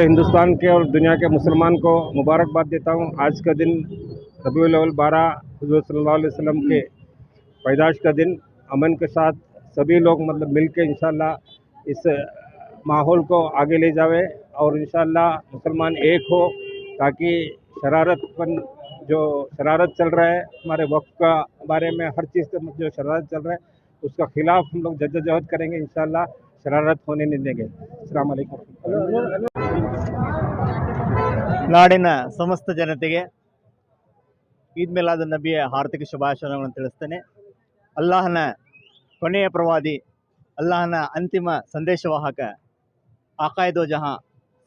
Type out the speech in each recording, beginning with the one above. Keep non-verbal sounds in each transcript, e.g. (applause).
ہندوستان کے اور دنیا کے مسلمان کو مبارکباد دیتا ہوں۔ آج کا دن ربیع الاول بارہ حضور صلی اللہ علیہ وسلم کے پیدائش کا دن۔ امن کے ساتھ سبھی لوگ مطلب مل کے انشاءاللہ اس ماحول کو آگے لے جاوے اور انشاءاللہ مسلمان ایک ہو تاکہ شرارت پن جو شرارت چل رہا ہے ہمارے وقت کا بارے میں ہر چیز جو شرارت چل رہا ہے اس کا خلاف ہم لوگ جد جہد کریں گے، انشاءاللہ شرارت ہونے نہیں دیں گے۔ السلام علیکم۔ ناڑھنا سمست جنتے عید میلاد النبی ہاردک شبھاشنا تلستے ہیں اللہ نے پنیہ پروادی اللہ ننم سندیش واہک آقائد و جہاں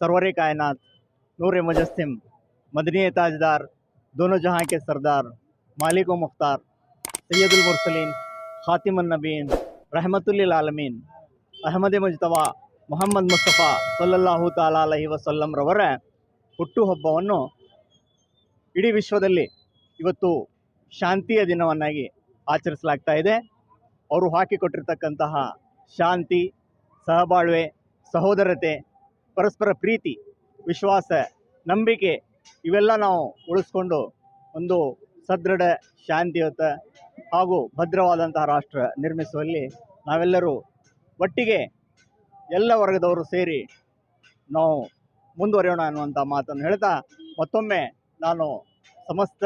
سروری کائنات نور مجسم مدنی تاجدار دونوں جہاں کے سردار مالک و مختار سید المرسلین ಖಾತಿಮನ್ ನಬೀನ್ ರಹಮತುಲ್ಲಿ ಲಾಲಮೀನ್ ಅಹಮದೆ ಮುಜ್ತವಾ, ಮೊಹಮ್ಮದ್ ಮುಸ್ತಫಾ ಸೊಲ್ಲಲ್ಲಾಹು ತಾಲಾ ಅಲಹಿ ವಸಲ್ಲಂರವರ ಹುಟ್ಟುಹಬ್ಬವನ್ನು ಇಡೀ ವಿಶ್ವದಲ್ಲಿ ಇವತ್ತು ಶಾಂತಿಯ ದಿನವನ್ನಾಗಿ ಆಚರಿಸಲಾಗ್ತಾ ಇದೆ. ಅವರು ಹಾಕಿಕೊಟ್ಟಿರ್ತಕ್ಕಂತಹ ಶಾಂತಿ, ಸಹಬಾಳ್ವೆ, ಸಹೋದರತೆ, ಪರಸ್ಪರ ಪ್ರೀತಿ, ವಿಶ್ವಾಸ, ನಂಬಿಕೆ ಇವೆಲ್ಲ ನಾವು ಉಳಿಸ್ಕೊಂಡು ಒಂದು ಸದೃಢ ಶಾಂತಿಯುತ ಹಾಗೂ ಭದ್ರವಾದಂತಹ ರಾಷ್ಟ್ರ ನಿರ್ಮಿಸುವಲ್ಲಿ ನಾವೆಲ್ಲರೂ ಒಟ್ಟಿಗೆ ಎಲ್ಲ ವರ್ಗದವರು ಸೇರಿ ನಾವು ಮುಂದುವರಿಯೋಣ ಅನ್ನುವಂಥ ಮಾತನ್ನು ಹೇಳ್ತಾ ಮತ್ತೊಮ್ಮೆ ನಾನು ಸಮಸ್ತ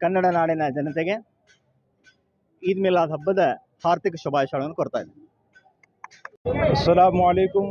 ಕನ್ನಡ ನಾಡಿನ ಜನತೆಗೆ ಈದ್ ಮಿಲಾದ್ ಹಬ್ಬದ ಹಾರ್ದಿಕ ಶುಭಾಶಯಗಳನ್ನು ಕೊಡ್ತಾ ಇದ್ದೀನಿ. ಅಸ್ಲಾಮು ಅಲೈಕುಮ್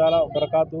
ತಾಲಾ ಬರಕಾತು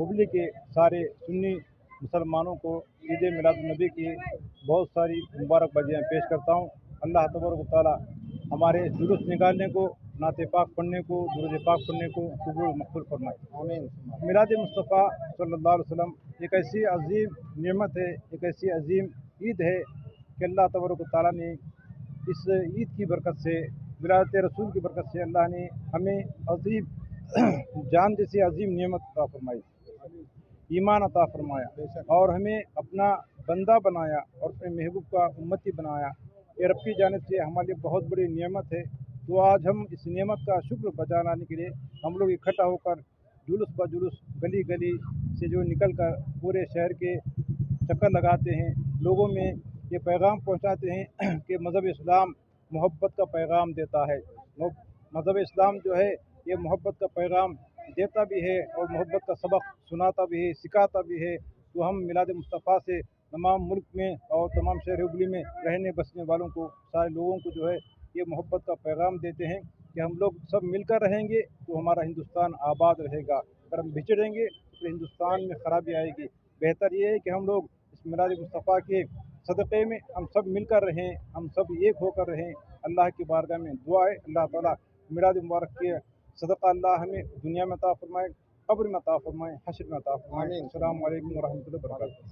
ہبلی کے سارے سنی مسلمانوں کو عید میلاد النبی کی بہت ساری مبارکبادیاں پیش کرتا ہوں۔ اللہ تبارک و تعالیٰ ہمارے جلوس نکالنے کو نعت پاک پڑھنے کو درود پاک پڑھنے کو قبول مقبول فرمائے۔ آمین۔ میلاد مصطفیٰ صلی اللہ علیہ وسلم ایک ایسی عظیم نعمت ہے ایک ایسی عظیم عید ہے کہ اللہ تبارک و تعالیٰ نے اس عید کی برکت سے ولادت رسول کی برکت سے اللہ نے ہمیں عظیم جان جیسی عظیم نعمت عطا فرمائی۔ ایمان عطا فرمایا اور ہمیں اپنا بندہ بنایا اور اپنے محبوب کا امتی بنایا۔ یہ رب کی جانب سے ہمارے لیے بہت بڑی نعمت ہے۔ تو آج ہم اس نعمت کا شکر بجا لانے کے لیے ہم لوگ اکٹھا ہو کر جلوس با جلوس گلی گلی سے جو نکل کر پورے شہر کے چکر لگاتے ہیں لوگوں میں یہ پیغام پہنچاتے ہیں (clears throat) کہ مذہب اسلام محبت کا پیغام دیتا ہے۔ مذہب اسلام جو ہے یہ محبت کا پیغام دیتا بھی ہے اور محبت کا سبق سناتا بھی ہے، سکھاتا بھی ہے۔ تو ہم میلاد مصطفیٰ سے تمام ملک میں اور تمام شہر ابلی میں رہنے بسنے والوں کو، سارے لوگوں کو جو ہے یہ محبت کا پیغام دیتے ہیں کہ ہم لوگ سب مل کر رہیں گے تو ہمارا ہندوستان آباد رہے گا۔ اگر ہم بچڑیں گے تو ہندوستان میں خرابی آئے گی۔ بہتر یہ ہے کہ ہم لوگ اس میلاد مصطفیٰ کے صدقے میں ہم سب مل کر رہیں، ہم سب ایک ہو کر رہیں۔ اللہ کی بارگاہ میں دعا ہے، اللہ تعالیٰ میلاد مبارک کے صدق اللہ ہمیں دنیا میں عطا فرمائے قبر میں عطا فرمائے حشر میں عطا فرمائے۔ السلام علیکم ورحمۃ اللہ وبرکاتہ۔